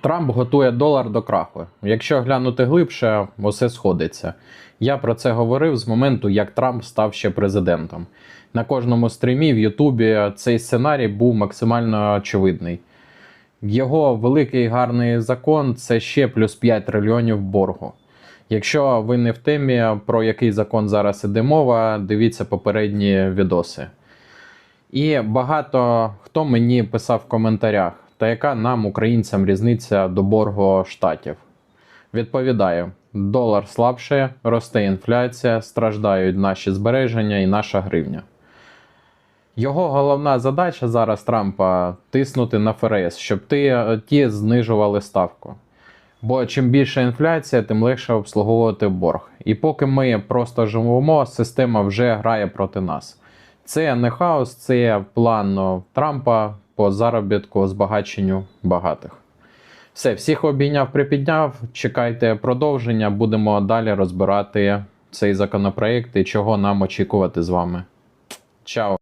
Трамп готує долар до краху. Якщо глянути глибше, усе сходиться. Я про це говорив з моменту, як Трамп став ще президентом. На кожному стрімі в Ютубі цей сценарій був максимально очевидний. Його великий гарний закон це ще плюс 5 трильйонів боргу. Якщо ви не в темі, про який закон зараз іде мова, дивіться попередні відоси. І багато хто мені писав в коментарях, та яка нам, українцям, різниця до боргу штатів. Відповідаю: долар слабше, росте інфляція, страждають наші збереження і наша гривня. Його головна задача зараз Трампа тиснути на ФРС, щоб ти, ті знижували ставку. Бо чим більша інфляція, тим легше обслуговувати борг. І поки ми просто живемо, система вже грає проти нас. Це не хаос, це план Трампа по заробітку, збагаченню багатих. Все, всіх обійняв, припідняв. Чекайте продовження. Будемо далі розбирати цей законопроект і чого нам очікувати з вами. Чао!